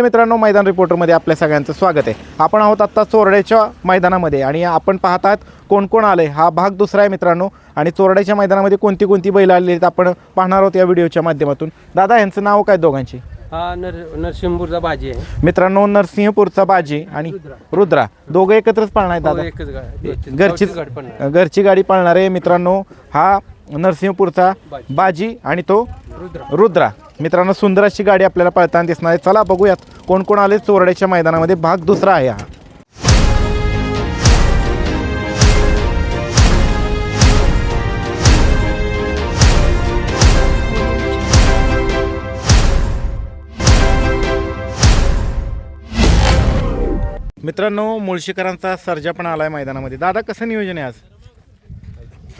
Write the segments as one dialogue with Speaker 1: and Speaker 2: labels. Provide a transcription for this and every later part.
Speaker 1: नमस्ते मित्रांनो मैदान रिपोर्टरमध्ये आपल्या सगळ्यांचं स्वागत आहे. आपण आहोत आत्ता चोरड्याच्या मैदानामध्ये आणि आपण पाहतात कोण कोण आले हा भाग दुसरा आहे मित्रांनो आणि चोरड्याच्या मैदानामध्ये कोणती कोणती बैल आलेली आहेत आपण पाहणार आहोत या व्हिडिओच्या माध्यमातून. दादा यांचं नाव काय दोघांची?
Speaker 2: हा नर नरसिंहपूरचा भाजी आहे.
Speaker 1: मित्रांनो नरसिंहपूरचा बाजी आणि रुद्रा. दोघं एकत्रच पाळणार आहेत
Speaker 2: हो,
Speaker 1: दादा
Speaker 2: एकच गाडी
Speaker 1: घरची. घरची गाडी पाळणार आहे मित्रांनो. हा नरसिंहपूरचा बाजी आणि तो
Speaker 2: रुद्र.
Speaker 1: रुद्रा. मित्रांनो सुंदर अशी गाडी आपल्याला पळताना दिसणार आहे. चला बघूयात कोण कोण आले चोरड्याच्या मैदानामध्ये. भाग दुसरा आहे हा. मित्रांनो मुळशीकरांचा सर्जा पण आलाय मैदानामध्ये. दादा कसं नियोजन आहे आज?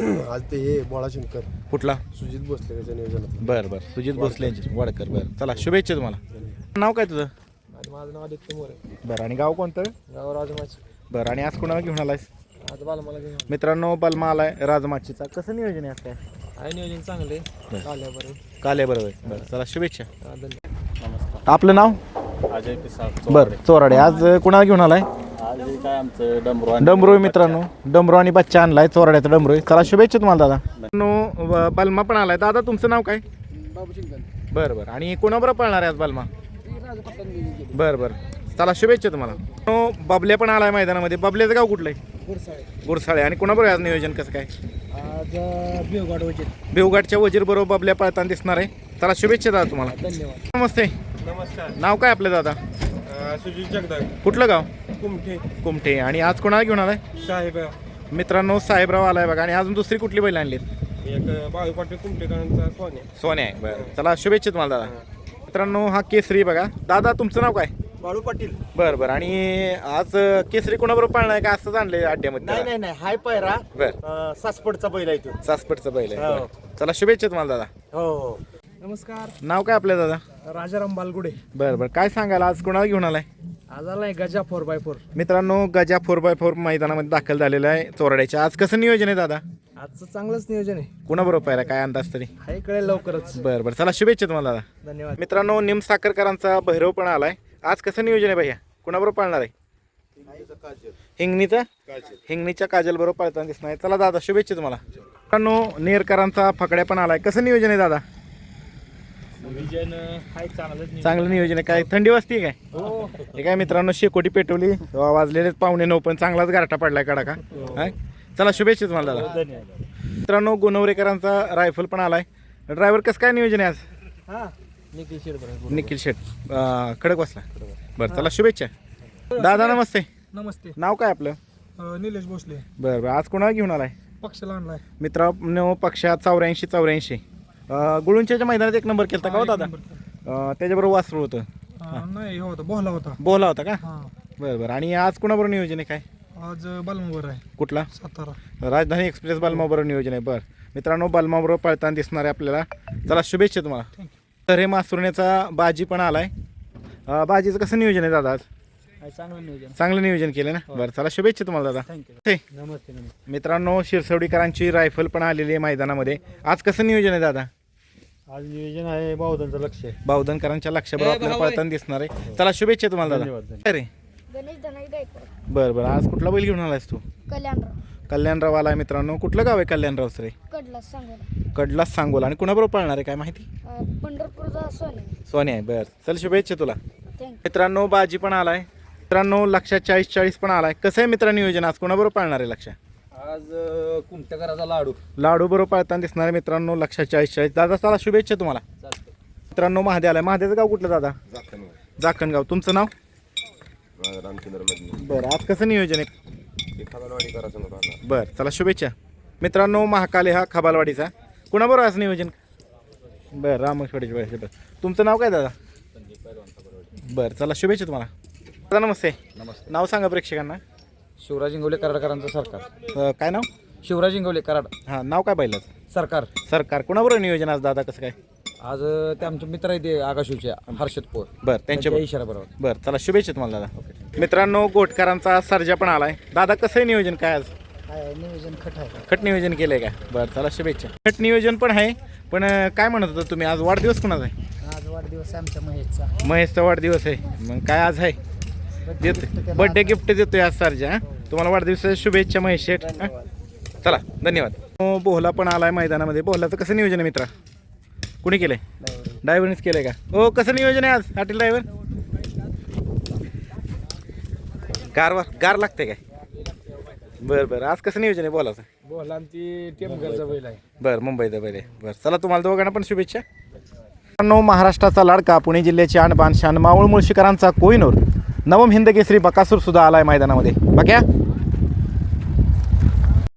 Speaker 3: आज ते हे बोळा शंकर
Speaker 1: कुठला?
Speaker 3: सुजित भोसले त्याच्या नियोजनात.
Speaker 1: बर बर. सुजित भोसले यांचे. वडकर बर. चला शुभेच्छा तुम्हाला. नाव काय तुझं?
Speaker 3: आणि माझं नाव आदित्य मोरे.
Speaker 1: बरं आणि गाव कोणतं?
Speaker 3: गाव राजमाची.
Speaker 1: बरं आणि आज कुणाला घेऊन आलायस?
Speaker 3: आज बाला मला घेऊन
Speaker 1: मित्रांनो बलमा आलाय राजमाचीचा. कसं नियोजन आहे आज काय?
Speaker 3: आहे नियोजन चांगले. आल्याबरोबर
Speaker 1: काले बरोबर. बरं चला शुभेच्छा.
Speaker 3: धन्यवाद.
Speaker 1: आपलं नाव?
Speaker 4: अजय पिसाळ
Speaker 1: बरं चोराडे. आज कुणाला घेऊन आलाय?
Speaker 4: काय आमचं डमरू आणि
Speaker 1: डमरू आहे मित्रांनो. डमरू आणि बच्चा आणलाय चोराड्याचा डमरू आहे. चला शुभेच्छा तुम्हाला दादा. मित्रांनो, ब- बलमा पण आलाय. दादा तुमचं नाव काय? बरं बरं. आणि कोणाबरोबर पळणार आहे आज बलमा? बरं बरं. चला शुभेच्छा तुम्हाला. मित्रांनो, बबल्या पण आलाय मैदानामध्ये. बबल्याचं गाव कुठलं आहे
Speaker 3: गुरसाळे.
Speaker 1: गुरसाळे. आणि कोणाबरोबर आहे आज नियोजन कसं काय?
Speaker 3: आज बिवगाड वजीर.
Speaker 1: बेवघाटच्या वजीर बरोबर बबल्या पळताना दिसणार आहे. चला शुभेच्छा दादा तुम्हाला.
Speaker 3: धन्यवाद.
Speaker 1: नमस्ते.
Speaker 3: नमस्कार.
Speaker 1: नाव काय आपलं दादा?
Speaker 3: सुजित जगदाळ.
Speaker 1: कुठलं गाव?
Speaker 3: कुमठे.
Speaker 1: कुमठे. आणि आज कोणाला घेऊन आलाय?
Speaker 3: साहेब
Speaker 1: मित्रांनो साहेबराव आलाय बघा. आणि अजून दुसरी कुठली बैल आणलीत?
Speaker 3: एक बाळू पाटील कुमठेकरांचा सोन्या.
Speaker 1: सोन्या आहे. बरं. चला शुभेच्छा तुम्हाला दादा. मित्रांनो हा केसरी बघा. दादा तुमचं नाव काय?
Speaker 3: बाळू पाटील.
Speaker 1: बरं बरं. आणि आज केसरी कोणाबरोबर पाळणार आहे का? असंच आणले
Speaker 5: नाही
Speaker 1: अड्ड्यामध्ये
Speaker 5: नाही नाही. हाय पायरा
Speaker 1: बरं.
Speaker 5: अं, सासपडचा बैल आहे तो.
Speaker 1: सासपटचं बैल आहे.
Speaker 5: हो.
Speaker 1: बरं. चला शुभेच्छा तुम्हाला दादा.
Speaker 5: हो हो.
Speaker 3: नमस्कार.
Speaker 1: नाव काय आपल्या दादा?
Speaker 3: राजाराम बालगुडे.
Speaker 1: बरं बरं. काय सांगाल? आज कोणाला घेऊन आलाय?
Speaker 3: आज आलाय गजा फोर बाय फोर.
Speaker 1: मित्रांनो गजा फोर बाय फोर मैदानामध्ये दाखल झालेला आहे चोरड्याच्या आज कसं नियोजन आहे दादा?
Speaker 3: आजचं चांगलंच नियोजन आहे.
Speaker 1: कोणाबरोबर पाहिला? काय अंदाज तरी?
Speaker 3: हाय कळेल लवकरच.
Speaker 1: बरं बरं. चला शुभेच्छा तुम्हाला दादा.
Speaker 3: धन्यवाद.
Speaker 1: मित्रांनो निम साखरकरांचा भैरव पण आलाय. आज कसं नियोजन आहे भैया? कुणाबरोबर पाळणार आहे? हिंगणीचा? हिंगणीच्या काजल बरोबर पाळताना दिसणार आहे. चला दादा शुभेच्छा तुम्हाला. मित्रांनो नेरकरांचा फकड्या पण आलाय. कसं नियोजन आहे दादा? चांगलं नियोजन आहे. काय थंडी वाजते काय? हे. काय मित्रांनो शेकोटी पेटवली. वाजलेले पावणे नऊ पण चांगलाच गारठा पडलाय कडा का चला शुभेच्छा तुम्हाला दादा. मित्रांनो गुणवरेकरांचा रायफल पण आलाय. ड्रायव्हर कसं काय नियोजन आहे आज?
Speaker 3: हा निखिल शेडकर
Speaker 1: निखिल शेट अं, खडक बसला. बरं चला शुभेच्छा. दादा नमस्ते.
Speaker 3: नमस्ते.
Speaker 1: नाव काय आपलं?
Speaker 3: निलेश भोसले.
Speaker 1: बरं बरं. आज कोणाला घेऊन आलाय?
Speaker 3: पक्षाला आणलाय.
Speaker 1: मित्रांनो पक्षात चौऱ्याऐंशी चौऱ्याऐंशी. गुळुंच्याच्या मैदानात एक नंबर केला का हो दादा? अं, त्याच्याबरोबर वासरू होतं.
Speaker 3: नाही हो होता बोहला होता.
Speaker 1: बोला होता का?
Speaker 3: हा.
Speaker 1: बरं बरं. आणि आज कोणाबरोबर नियोजन आहे काय?
Speaker 3: आज बालमोबर आहे.
Speaker 1: कुठला?
Speaker 3: सातारा.
Speaker 1: राजधानी एक्सप्रेस बलमाबरोबर नियोजन आहे. बरं. मित्रांनो बलमाबरोबर पळताना दिसणार आहे आपल्याला. चला शुभेच्छा तुम्हाला. तर हे मासुरण्याचा बाजी पण आलाय. अं, बाजीचं कसं नियोजन आहे दादा आज?
Speaker 3: चांगलं नियोजन.
Speaker 1: चांगलं नियोजन केलं ना? बरं चला शुभेच्छा तुम्हाला दादा. हे,
Speaker 3: नमस्ते नमस्ते.
Speaker 1: मित्रांनो शिरसवडीकरांची रायफल पण आलेली आहे मैदानामध्ये. आज कसं नियोजन आहे दादा?
Speaker 5: आज नियोजन आहे बावधांचं लक्ष. आहे
Speaker 1: बावधनकरांच्या लक्षाबरोबर आपल्याला पळताना दिसणार आहे. चला शुभेच्छा तुम्हाला दादा. अरे.
Speaker 6: गणेश धनाई गायकवाड.
Speaker 1: बरं बरं. आज कुठला बैल घेऊन आलायस तू?
Speaker 6: कल्याणराव.
Speaker 1: कल्याणराव आलाय मित्रांनो. कुठलं गाव आहे कल्याणरावचं रे?
Speaker 6: कडला सांगोला.
Speaker 1: कडलाच सांगोला. आणि कुणाबरोबर पळणार आहे? काय माहिती?
Speaker 6: अं, पंढरपूरचा सोने
Speaker 1: सोने आहे. बरं. चल शुभेच्छा तुला.
Speaker 6: थँक्यू
Speaker 1: मित्रांनो बाजी पण आलाय. मित्रांनो लक्षात चाळीस चाळीस पण आलाय. कसं आहे मित्र नियोजन? आज कोणाबरोबर पाळणार आहे लक्ष?
Speaker 2: आज कुमटेकराचा लाडू.
Speaker 1: लाडू बरोबर पाळताना दिसणार आहे मित्रांनो लक्षात चाळीस चाळीस दादा चला शुभेच्छा तुम्हाला. मित्रांनो महादे आलाय. महादेचं गाव कुठलं दादा? जाखणगाव तुमचं नाव?
Speaker 3: रामचंद्र
Speaker 1: बरं आज कसं नियोजन आहे?
Speaker 3: खबालवाडी करा सांगतो
Speaker 1: बरं चला शुभेच्छा. मित्रांनो महाकाले हा खबालवाडीचा. कुणाबरोबर आज नियोजन? बरं रामेश्वरीची बरं बरं. तुमचं नाव काय दादा? बरं चला शुभेच्छा तुम्हाला. दादा नमस्ते.
Speaker 2: नमस्ते.
Speaker 1: नाव सांगा प्रेक्षकांना.
Speaker 2: शिवराज इंगवले कराडकरांचं सरकार.
Speaker 1: अं, काय नाव?
Speaker 2: शिवराज इंगवले कराड.
Speaker 1: हां नाव काय पाहिलं
Speaker 2: सरकार.
Speaker 1: सरकार. कुणाबरोबर नियोजन आज दादा कसं काय?
Speaker 2: आज अं, ते आमचे मित्र आहे ते आकाशूचे हर्षद पोर
Speaker 1: बरं त्यांच्या
Speaker 2: इशारा बरोबर.
Speaker 1: बरं चला शुभेच्छा तुम्हाला दादा. मित्रांनो गोटकरांचा सर्जा पण आलाय. दादा कसं आहे नियोजन काय आज?
Speaker 5: काय नियोजन खट आहे.
Speaker 1: खट नियोजन केलंय का? बरं चला शुभेच्छा. खट नियोजन पण आहे पण अं, काय म्हणत होता तुम्ही? आज वाढदिवस कुणाचा आहे?
Speaker 5: आज वाढदिवस आहे आमच्या महेशचा.
Speaker 1: महेशचा वाढदिवस आहे. मग काय आज आहे? देतो बर्थडे गिफ्ट देतोय आज सरजा तुम्हाला वाढदिवसाच्या शुभेच्छा महेश शेठ? चला धन्यवाद. हो, बोहला पण आलाय मैदानामध्ये. बोहलाचं कसं नियोजन आहे मित्रा? कुणी केलंय? ड्रायव्हरनेच केलंय का? हो कसं नियोजन आहे आज? हॉटेल ड्रायव्हर कारवर गार लागते काय? बरं बरं. आज कसं नियोजन आहे बोलाचं
Speaker 2: बोला टेमघरचा बैल आहे.
Speaker 1: बरं मुंबईचा पहिले बरं चला तुम्हाला दोघांना पण शुभेच्छा. महाराष्ट्राचा लाडका पुणे जिल्ह्याची आणबान शान मावळ मुळशीकरांचा कोहिनूर. नवम हिंद श्री बकासूर सुद्धा आलाय मैदानामध्ये. बघ्या.